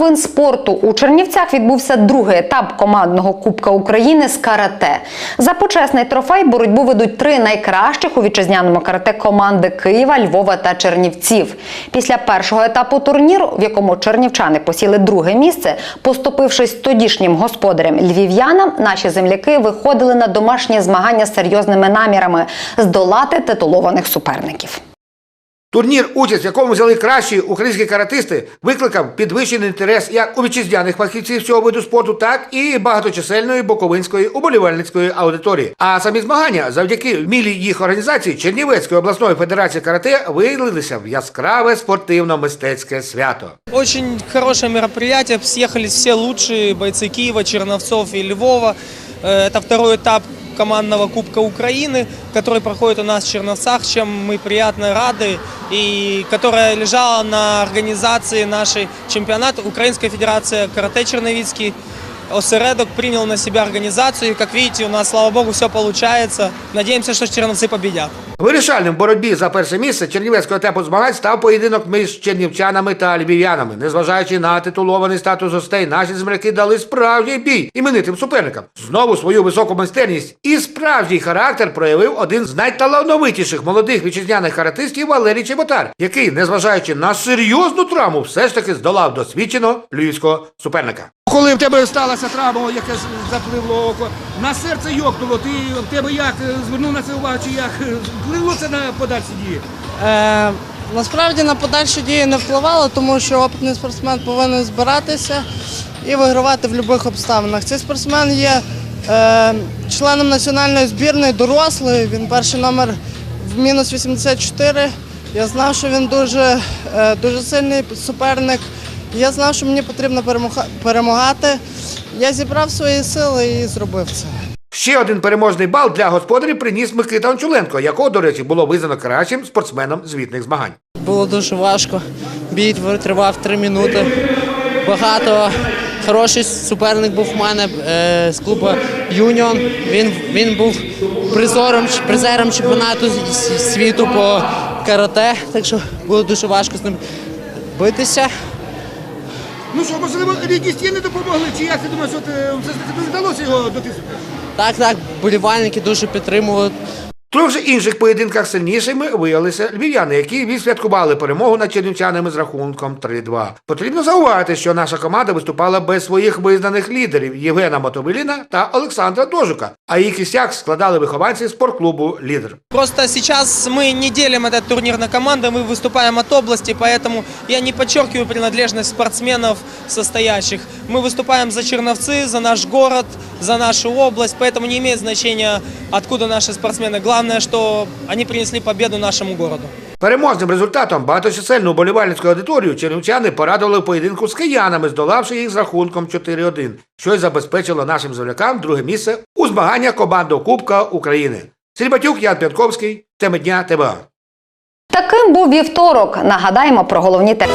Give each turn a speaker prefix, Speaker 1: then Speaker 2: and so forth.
Speaker 1: новин спорту у Чернівцях відбувся другий етап командного Кубка України з карате. За почесний трофей боротьбу ведуть три найкращих у вітчизняному карате команди Києва, Львова та Чернівців. Після першого етапу турніру, в якому чернівчани посіли друге місце, поступившись тодішнім господарям львів'янам, наші земляки виходили на домашні змагання з серйозними намірами здолати титулованих суперників.
Speaker 2: Турнір, участь в якому взяли кращі українські каратисти, викликав підвищений інтерес як у вітчизняних фахівців цього виду спорту, так і багаточисельної боковинської уболівальницької аудиторії. А самі змагання завдяки вмілій їх організації Чернівецької обласної федерації карате вилилися в яскраве спортивно-мистецьке свято.
Speaker 3: Очень хорошее мероприятие. Съехались все лучшие бойцы Киева, Черновцов и Львова. Э, Это второй этап командного Кубка Украины, который проходит у нас в Черновцах, чем мы приятно рады, и которая лежала на организации нашей чемпионата Украинская Федерация Карате Черновицкий. Осередок принял на себя организацию, и, видите, у нас, слава богу, все получается. Надеемся, что черновцы победят.
Speaker 2: Вирішальним в боротьбі за перше місце чернівецького етапу змагань став поєдинок між чернівчанами та львів'янами. Незважаючи на титулований статус гостей, наші земляки дали справжній бій іменитим суперникам. Знову свою високу майстерність і справжній характер проявив один з найталановитіших молодих вітчизняних каратистів Валерій Чеботар, який, незважаючи на серйозну травму, все ж таки здолав досвідченого львівського суперника. Коли в тебе сталася травма, яке запливло око, на серце йокнуло, ти в тебе як звернув на це увагу, чи як впливло це на подальші дії?
Speaker 4: Е, насправді на подальші дії не впливало, тому що опитний спортсмен повинен збиратися і вигравати в будь-яких обставинах. Цей спортсмен є е, членом національної збірної дорослої. Він перший номер в мінус 84. Я знав, що він дуже, е, дуже сильний суперник. Я знав, що мені потрібно перемагати. Я зібрав свої сили і зробив це.
Speaker 2: Ще один переможний бал для господарів приніс Микита Ончуленко, якого, до речі, було визнано кращим спортсменом звітних змагань.
Speaker 4: Було дуже важко. Бій тривав три минути. Багато хороший суперник був в мене е, з клубу Юніон. Він, він був призором, призером чемпіонату світу по карате, так що було дуже важко з ним битися.
Speaker 2: Ну що, можливо, рідні стіни допомогли, чи як ти думаєш, що е, все ж таки вдалося його дотиснути?
Speaker 4: Так, так, болівальники дуже підтримували
Speaker 2: В трьох же інших поєдинках сильнішими виявилися львів'яни, які відсвяткували перемогу над чернівчанами з рахунком 3-2. Потрібно зауважити, що наша команда виступала без своїх визнаних лідерів Євгена Мотовиліна та Олександра Дожука, а її кістяк складали вихованці спортклубу Лідер.
Speaker 3: Просто сейчас мы не делим этот турнир на команды, мы выступаем от области, поэтому я не подчеркиваю принадлежность спортсменов состоящих. Мы выступаем за Черновцы, за наш город, за нашу область, поэтому не имеет значения, откуда наши спортсмены. Главное, что они принесли победу нашему городу.
Speaker 2: Переможним результатом багаточисельну болівальницьку аудиторію чернівчани порадували в поєдинку з киянами, здолавши їх з рахунком 4-1, що й забезпечило нашим землякам друге місце у змаганнях командного Кубка України. Сільбатюк Ян П'ятковський, теми дня ТВА.
Speaker 1: Таким був вівторок. Нагадаємо про головні теми.